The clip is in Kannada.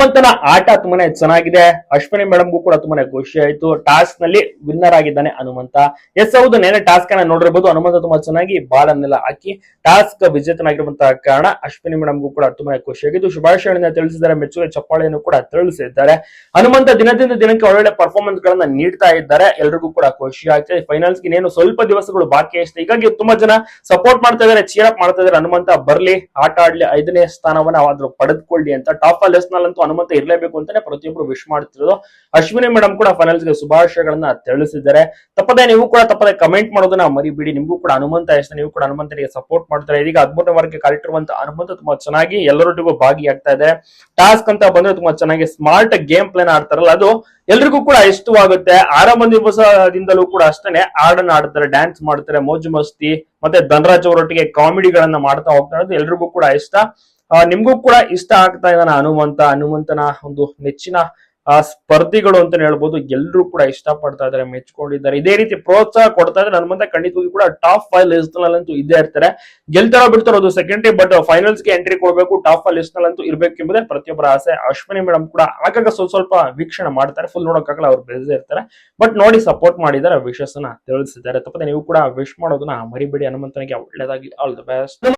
ಹನುಮಂತನ ಆಟ ತುಂಬಾನೇ ಚೆನ್ನಾಗಿದೆ. ಅಶ್ವಿನಿ ಮೇಡಮ್ಗೂ ಕೂಡ ತುಂಬಾನೇ ಖುಷಿ ಆಯ್ತು. ಟಾಸ್ಕ್ನಲ್ಲಿ ವಿನ್ನರ್ ಆಗಿದ್ದಾನೆ ಹನುಮಂತ. ಎಸ್ ಹೌದು ನೇನೆ ಟಾಸ್ಕ್ ಅನ್ನ ನೋಡಿರ್ಬೋದು. ಹನುಮಂತ ತುಂಬಾ ಚೆನ್ನಾಗಿ ಬಾಲ್ ಅನ್ನೆಲ್ಲ ಹಾಕಿ ಟಾಸ್ಕ್ ವಿಜೇತನಾಗಿರುವಂತಹ ಕಾರಣ ಅಶ್ವಿನಿ ಮೇಡಮ್ಗೂ ಕೂಡ ತುಂಬಾನೇ ಖುಷಿಯಾಗಿದ್ದು ಶುಭಾಶಯಗಳನ್ನ ತಿಳಿಸಿದ್ದಾರೆ. ಮೆಚ್ಚುಗೆ ಚಪ್ಪಾಳೆಯನ್ನು ಕೂಡ ತಿಳಿಸಿದ್ದಾರೆ ಹನುಮಂತ ದಿನದಿಂದ ದಿನಕ್ಕೆ ಒಳ್ಳೊಳ್ಳೆ ಪರ್ಫಾರ್ಮೆನ್ಸ್ ಗಳನ್ನ ನೀಡ್ತಾ ಇದ್ದಾರೆ. ಎಲ್ರಿಗೂ ಕೂಡ ಖುಷಿ ಆಗ್ತದೆ ಫೈನಲ್ಸ್ಗೆ ಇನ್ನೇನು ಸ್ವಲ್ಪ ದಿವಸಗಳು ಬಾಕಿ ಅಷ್ಟೇ. ಹೀಗಾಗಿ ತುಂಬಾ ಜನ ಸಪೋರ್ಟ್ ಮಾಡ್ತಾ ಇದ್ದಾರೆ ಚೀರಪ್ ಮಾಡ್ತಾ ಇದ್ದಾರೆ. ಹನುಮಂತ ಬರ್ಲಿ, ಆಟ ಆಡ್ಲಿ, ಐದನೇ ಸ್ಥಾನವನ್ನ ಆದ್ರೂ ಪಡೆದುಕೊಳ್ಳಿ ಅಂತ. ಟಾಪ್ ಲಿಸ್ಟ್ ನಲ್ಲಂತೂ ಹನುಮಂತ ಇರಲೇಬೇಕು ಅಂತಾನೆ ಪ್ರತಿಯೊಬ್ರು ವಿಶ್ ಮಾಡ್ತಿರೋದು. ಅಶ್ವಿನಿ ಮೇಡಮ್ ಕೂಡ ಫೈನಲ್ಸ್ಗೆ ಶುಭಾಶಯಗಳನ್ನ ತಿಳಿಸಿದ್ದಾರೆ. ತಪ್ಪದೆ ನೀವು ಕೂಡ ತಪ್ಪದೆ ಕಮೆಂಟ್ ಮಾಡೋದನ್ನ ಮರಿಬೇಡಿ. ನಿಮಗೂ ಕೂಡ ಹನುಮಂತ ಇಷ್ಟ. ನೀವು ಕೂಡ ಹನುಮಂತನಿಗೆ ಸಪೋರ್ಟ್ ಮಾಡ್ತಾರೆ. ಇದೀಗ ಹದಿಮೂರನೇ ವರ್ಗಕ್ಕೆ ಕಾಲಿಟ್ಟಿರುವಂತ ಹನುಮಂತ ತುಂಬಾ ಚೆನ್ನಾಗಿ ಎಲ್ಲರೊಟ್ಟಿಗೂ ಭಾಗಿಯಾಗ್ತಾ ಇದೆ. ಟಾಸ್ಕ್ ಅಂತ ಬಂದ್ರೆ ತುಂಬಾ ಚೆನ್ನಾಗಿ ಸ್ಮಾರ್ಟ್ ಗೇಮ್ ಪ್ಲಾನ್ ಆಡ್ತಾರಲ್ಲ, ಅದು ಎಲ್ರಿಗೂ ಕೂಡ ಇಷ್ಟವಾಗುತ್ತೆ. ಆರಂಭ ದಿವಸದಿಂದಲೂ ಕೂಡ ಅಷ್ಟೇ ಹಾಡನ್ನ ಆಡ್ತಾರೆ ಡ್ಯಾನ್ಸ್ ಮಾಡ್ತಾರೆ, ಮೋಜು ಮಸ್ತಿ, ಮತ್ತೆ ಧನರಾಜ್ ಅವರೊಟ್ಟಿಗೆ ಕಾಮಿಡಿಗಳನ್ನ ಮಾಡ್ತಾ ಹೋಗ್ತಾರೆ ಎಲ್ರಿಗೂ ಕೂಡ ಇಷ್ಟ. ನಿಮ್ಗೂ ಕೂಡ ಇಷ್ಟ ಆಗ್ತಾ ಇದ್ದಾನ ಹನುಮಂತ. ಹನುಮಂತನ ಒಂದು ನೆಚ್ಚಿನ ಸ್ಪರ್ಧಿಗಳು ಅಂತ ಹೇಳ್ಬೋದು. ಎಲ್ಲರೂ ಕೂಡ ಇಷ್ಟ ಪಡ್ತಾ ಇದ್ದಾರೆ, ಮೆಚ್ಕೊಂಡಿದ್ದಾರೆ. ಇದೇ ರೀತಿ ಪ್ರೋತ್ಸಾಹ ಕೊಡ್ತಾ ಇದ್ರೆ ಹನುಮಂತ ಖಂಡಿತವಾಗಿ ಕೂಡ ಟಾಪ್ ಫೈವ್ ಲಿಸ್ಟ್ ನಲ್ಲಂತೂ ಇದೇ ಇರ್ತಾರೆ. ಗೆಲ್ತಾರೋ ಬಿಡ್ತಾರೋ ಅದು ಸೆಕೆಂಡ್ರಿ ಬಟ್ ಫೈನಲ್ಸ್ಗೆ ಎಂಟ್ರಿ ಕೊಡಬೇಕು ಟಾಪ್ ಫೈವ್ ಲಿಸ್ಟ್ ನಲ್ಲಂತೂ ಇರಬೇಕು ಎಂಬುದೇ ಪ್ರತಿಯೊಬ್ಬರ ಆಸೆ. ಅಶ್ವಿನಿ ಮೇಡಮ್ ಕೂಡ ಆಗಾಗ ಸ್ವಲ್ಪ ಸ್ವಲ್ಪ ವೀಕ್ಷಣೆ ಮಾಡ್ತಾರೆ. ಫುಲ್ ನೋಡೋಕ್ಕಾಗಲ್ಲ, ಅವ್ರು ಬೆಳೆದೇ ಇರ್ತಾರೆ. ಬಟ್ ನೋಡಿ ಸಪೋರ್ಟ್ ಮಾಡಿದ್ದಾರೆ ವಿಶಸ್ ತಿಳಿಸಿದ್ದಾರೆ. ತಪ್ಪದೆ ನೀವು ಕೂಡ ವಿಶ್ ಮಾಡೋದನ್ನ ಮರಿಬೇಡಿ. ಹನುಮಂತನಿಗೆ ಒಳ್ಳೇದಾಗಿ ಆಲ್ ದ ಬೆಸ್ಟ್